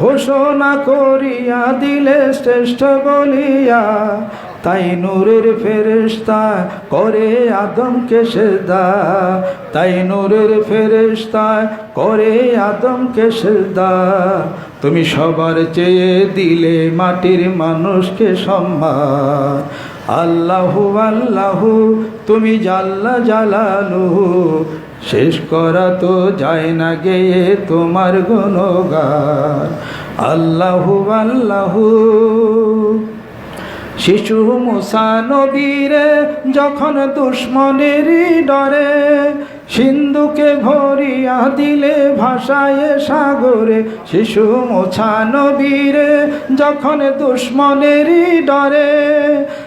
ঘোষণা করিয়া দিলে শ্রেষ্ঠ বলিয়া, তাই নূরের ফেরেস্তা করে আদমকে সেদা তাই নূরের ফেরেস্তা করে আদমকে সেদা তুমি সবার চেয়ে দিলে মাটির মানুষকে সম্মান। আল্লাহু আল্লাহু, তুমি জাল্লা জালালু। শেষ করা তো যায় না গেয়ে তোমার গুণগান। আল্লাহু আল্লাহু। শিশু মুসা নবীরে যখন দুশ্মনেরই ডরে, সিন্ধুকে ভরিয়া দিলে ভাষায় সাগরে। শিশু মোছা নবীরে যখন দুশ্মনেরই ডরে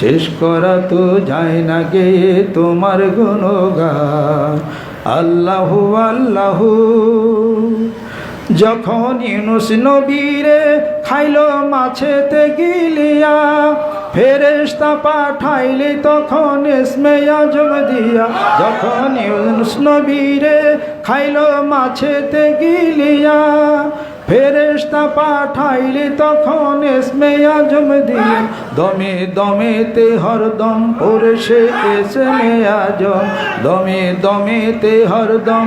শেষ করা তো যায় না গে তোমার গুণগান। আল্লাহু আল্লাহু। যখন ইউনুস নবীরে খাইল মাছেতে গিলিয়া, ফেরেশতা পাঠাইলে তখন এসমে আজম দিয়া। যখন ইউনুস নবীরে খাইল মাছেতে গিলিয়া ফেরেশতা পাঠাইলে তখন এসমে আজম দিয়ে দমে দমেতে হরদম সে এসমে আজম। দমে দমে দমেতে হরদম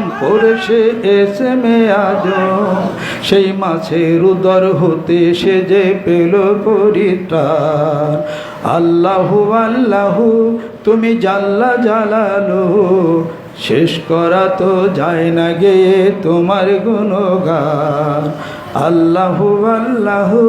সে এসমে আজম। সেই মাছের উদর হতে সে যে পেল পরিত্রাণ। আল্লাহু আল্লাহু, তুমি জাল্লা জালালু শেষ করা তো যায় না গে তোমার গুণগান। আল্লাহু আল্লাহু।